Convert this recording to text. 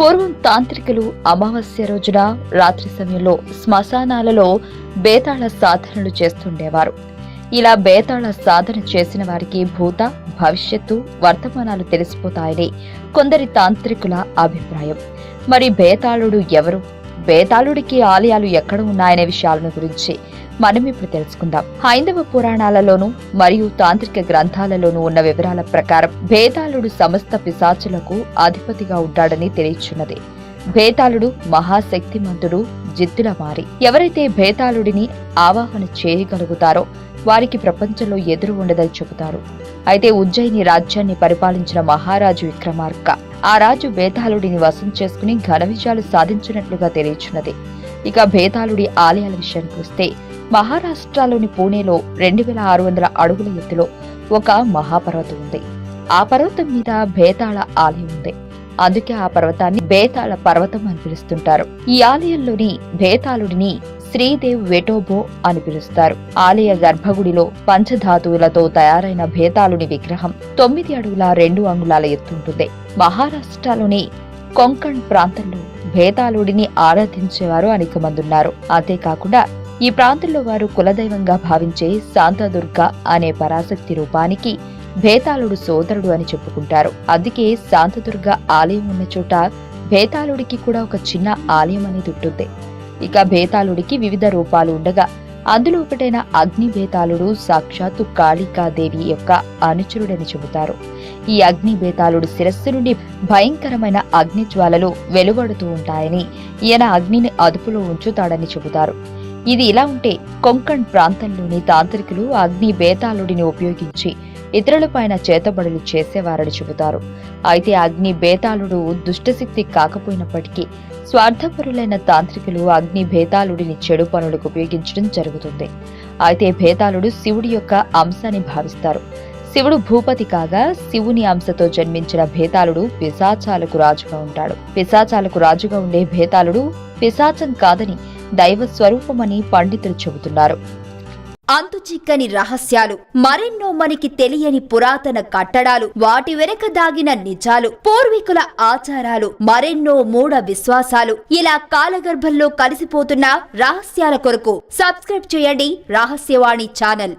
పూర్వం తాంత్రికులు అమావాస్య రోజున రాత్రి సమయంలో శ్మశానాలలో బేతాళ సాధనలు చేస్తుండేవారు. ఇలా బేతాళ సాధన చేసిన వారికి భూత భవిష్యత్తు వర్తమానాలు తెలిసిపోతాయని కొందరి తాంత్రికుల అభిప్రాయం. మరి బేతాళుడు ఎవరు? బేతాళుడికి ఆలయాలు ఎక్కడ ఉన్నాయనే విషయాలను గురించి మనం ఇప్పుడు తెలుసుకుందాం. హైందవ పురాణాలలోనూ మరియు తాంత్రిక గ్రంథాలలోనూ ఉన్న వివరాల ప్రకారం భేదాళుడు సమస్త పిశాచులకు అధిపతిగా ఉంటాడని తెలియచున్నది. భేతాళుడు మహాశక్తిమంతుడు జిత్తుల మారి ఎవరైతే భేతాళుడిని ఆవాహన చేయగలుగుతారో వారికి ప్రపంచంలో ఎదురు ఉండదని చెబుతారు. అయితే ఉజ్జయిని రాజ్యాన్ని పరిపాలించిన మహారాజు విక్రమార్క ఆ రాజు భేతాళుడిని వశం చేసుకుని ఘన విజయాలు సాధించినట్లుగా తెలియచున్నది. ఇక భేతాళుడి ఆలయాల విషయానికి వస్తే మహారాష్ట్రలోని పూణేలో రెండు వేల ఆరు వందల అడుగుల ఎత్తులో ఒక మహాపర్వతం ఉంది. ఆ పర్వతం మీద బేతాళ ఆలయం ఉంది. అందుకే ఆ పర్వతాన్ని బేతాళ పర్వతం అని పిలుస్తుంటారు. ఈ ఆలయంలోని బేతాళుడిని శ్రీదేవ్ వెటోబో అని పిలుస్తారు. ఆలయ గర్భగుడిలో పంచధాతువులతో తయారైన భేతాళుని విగ్రహం తొమ్మిది అడుగుల రెండు అంగుళాల ఎత్తుంటుంది మహారాష్ట్రలోని కొంకణ్ ప్రాంతంలో భేతాళుడిని ఆరాధించేవారు అనేక మంది ఉన్నారు. అంతేకాకుండా ఈ ప్రాంతంలో వారు కులదైవంగా భావించే శాంతదుర్గ అనే పరాశక్తి రూపానికి భేతాళుడు సోదరుడు అని చెప్పుకుంటారు. అందుకే శాంతదుర్గ ఆలయం ఉన్న చోట భేతాళుడికి కూడా ఒక చిన్న ఆలయం అనేది ఉంటుంది. ఇక భేతాళుడికి వివిధ రూపాలు ఉండగా అందులో ఒకటైన అగ్ని భేతాళుడు సాక్షాత్తు కాళికాదేవి యొక్క అనుచరుడని చెబుతారు. ఈ అగ్ని భేతాళుడు శిరస్సు నుండి భయంకరమైన అగ్ని జ్వాలలు వెలువడుతూ ఉంటాయని ఈయన అగ్నిని అదుపులో ఉంచుతాడని చెబుతారు. ఇది ఇలా ఉంటే కొంకణ్ ప్రాంతంలోని తాంత్రికులు అగ్ని బేతాళుడిని ఉపయోగించి ఇతరులపైన చేతబడులు చేసేవారని చెబుతారు. అయితే అగ్ని బేతాళుడు దుష్టశక్తి కాకపోయినప్పటికీ స్వార్థపరులైన తాంత్రికులు అగ్ని భేతాళుడిని చెడు పనులకు ఉపయోగించడం జరుగుతుంది. అయితే భేతాళుడు శివుడి యొక్క అంశాన్ని భావిస్తారు. శివుడు భూపతి కాగా శివుని అంశతో జన్మించిన భేతాళుడు పిశాచాలకు రాజుగా ఉంటాడు. పిశాచాలకు రాజుగా ఉండే భేతాళుడు పిశాచం కాదని దైవ స్వరూపమని పండితులు చెబుతున్నారు. అంతు చిక్కని రహస్యాలు మరెన్నో మనకి తెలియని పురాతన కట్టడాలు వాటి వెనక దాగిన నిజాలు పూర్వీకుల ఆచారాలు మరెన్నో మూఢ విశ్వాసాలు ఇలా కాలగర్భంలో కలిసిపోతున్న రహస్యాల కొరకు సబ్స్క్రైబ్ చేయండి రహస్యవాణి ఛానల్.